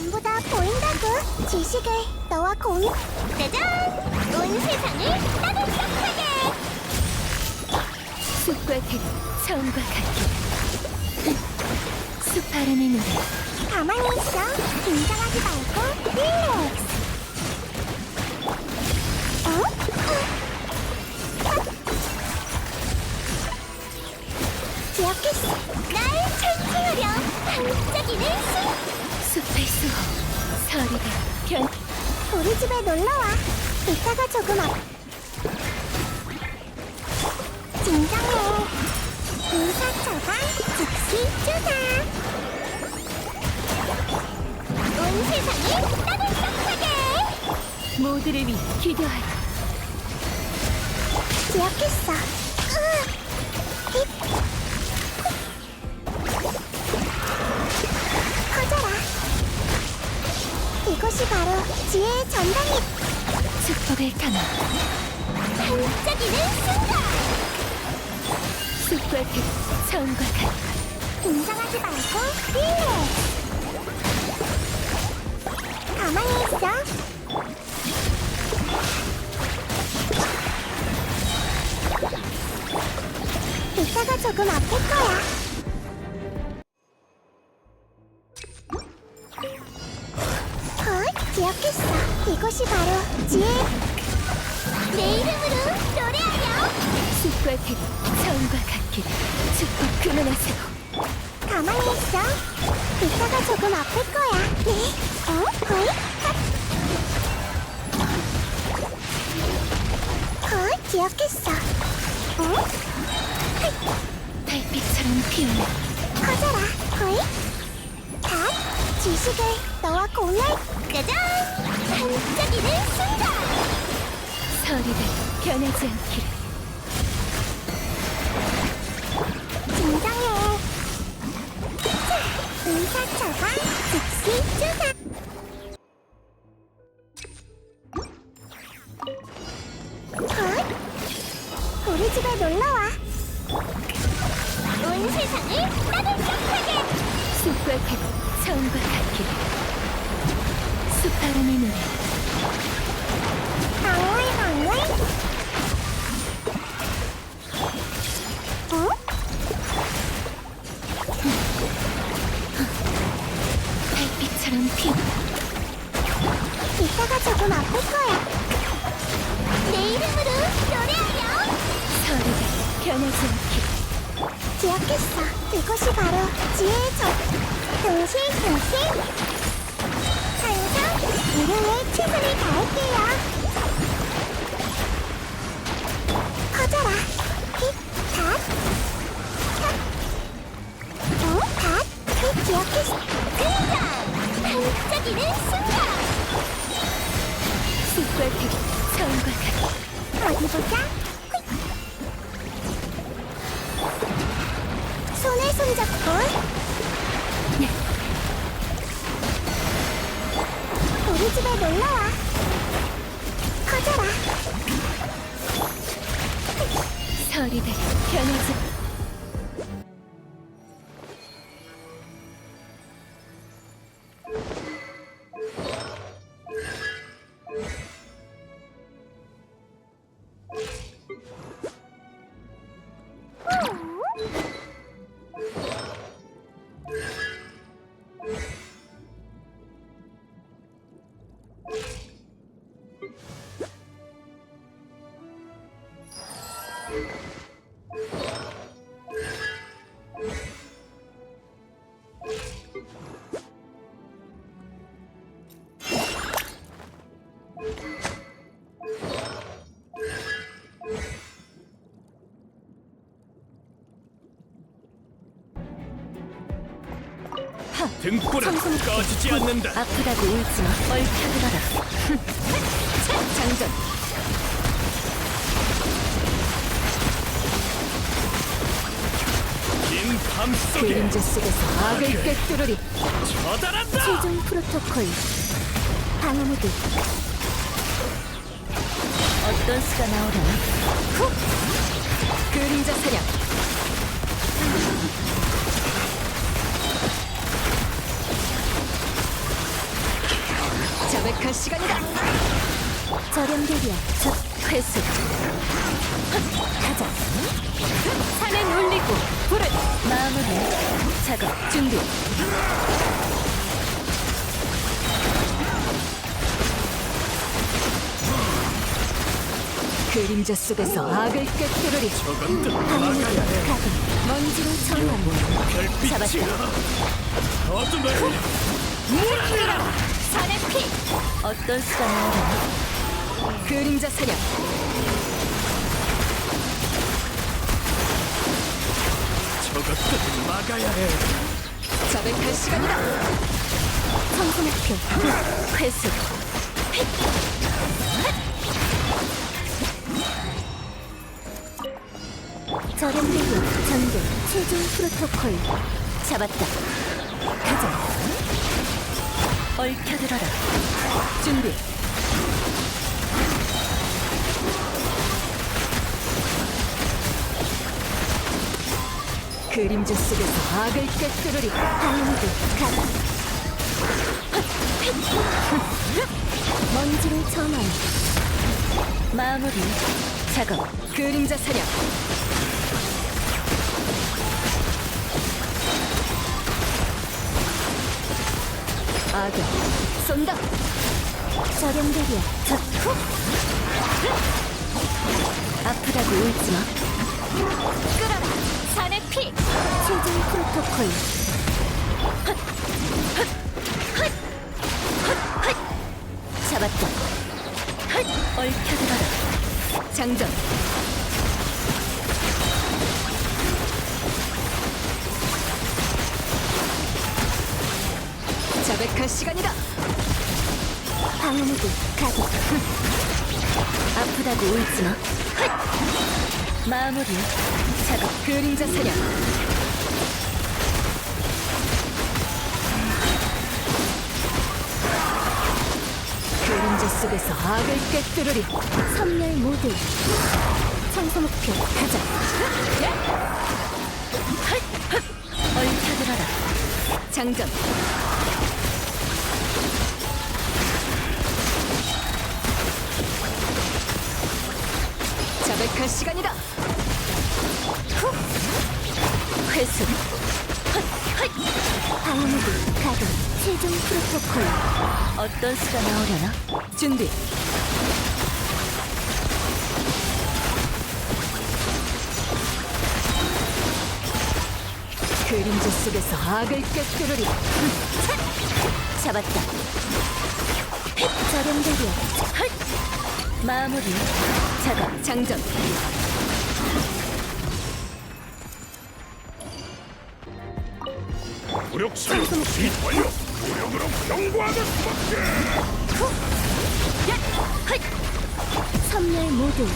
전부 다 보인다고? 지식을 너와 공유 짜잔! 온 세상을 따뜻하게! 숲과 길, 처음과 같길 숲 바람의 노래. 가만히 있어. 긴장하지 말고 서리가. 변 우리 집에 놀러와. 이따가 조금 앞 진정해. 의사처방 즉시 주사. 온 세상을 따뜻하게. 모두를 위해 기도하라. 기억했어 이곳이 바로 지혜의 전당이 축복을 담아 반짝이는 순간! 숲과 길, 처음과 같길 긴장하지 말고 릴렉스 가만히 있어. 이따가 조금 아플 거야 이곳이 바로 지혜 내 이름으로 노래하렴 숲과 길, 처음과 같길 축복 그만하세요 가만히 있어. 이따가 조금 아플 거야. 네? 어? 거의? 헐, 기억했어. 어? 달빛처럼 피어나 커져라. 거의? 다 지식을 너와 공유할 짜잔! 반짝이는 순간! 서리가 변하지 않기를 진정해. 자, 의사 처방 즉시 주사. 헐? 우리 집에 놀러와. 온 세상을 따뜻하게. 숲과 길, 처음과 같길 숲 바람의 노래 동실동실. 항상 일용에 최선을 다할게요. 우 등불은 꺼지지 않는다. 아프다고 울지마. 얽혀들어라. 장전 그림자 속에서 악을 꿰뚫으리 처단한다. 최종 프로토콜 방어무드 어떤 수가 나오려나 후! 그림자 사냥 자백할 시간이다. 저렴들이야. 저 회수. 가자. 산은 울리고 불은 마무리. 작업 준비. 그림자 속에서 악을 꿰뚫으리. 저것도 방울이 가득 먼지로 청한 별빛이야. 어둠을 물러라! 산의 피! 어떤 나오려나? 그림자 사냥! 저것도 막아야 해. 자백할 시간이다! 청소 목표. 회수! 저렴들이야. 전개. 최종 프로토콜. 잡았다! 가자! 얽혀들어라! 준비! 그림자 속에서 악을 꿰뚫으리! 방울이 가득 먼지로 전환. 마무리 작업 그림자 사냥 악을 쏜다 저렴들이야. 저 후. 아프다고 울지마 프로토콜. 잡았다. 얽혀들어라. 장전. 자백할 시간이다. 방울이 가득 아프다고 울지 마. 마무리 작업. 그림자 사냥 속에서 악을 꿰뚫으리 선멸 모드. 청소 목표. 가자 얽혀들어라 장전 자백할 시간이다 후! 회수 방울이 가득 최종 프로토콜. 어떤 수가 나오려나? 준비 그림자 속에서 악을 꿰뚫으리 잡았다 저렴들이야. 마무리 작업 장전 무력 사용 시 완료. 무력으로 경고하는 수밖에. 선멸 모드.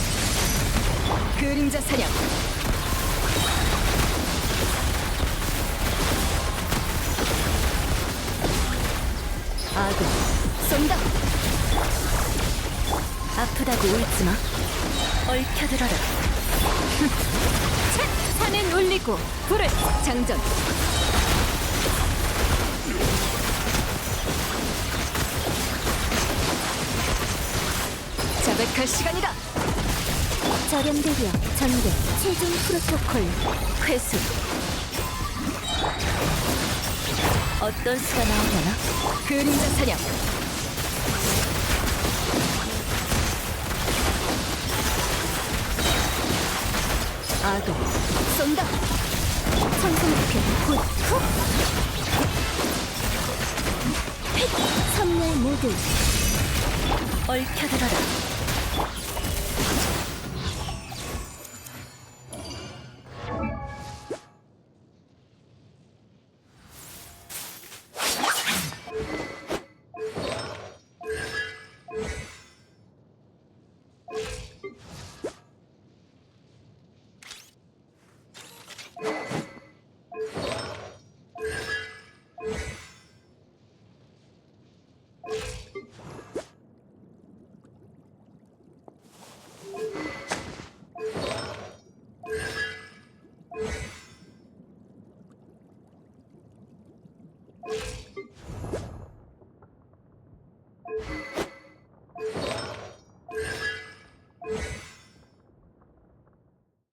그림자 사냥 악을 쏜다 아프다고 울지 마 얽혀들어라 차! 산은 울리고 불은 장전 자백할 시간이다 저렴들이야. 전개. 최종 프로토콜. 회수 어떤 수가 나오려나? 그림자 사냥 악을 쏜다. 곧. 후. 선멸 모드. 얽혀들어라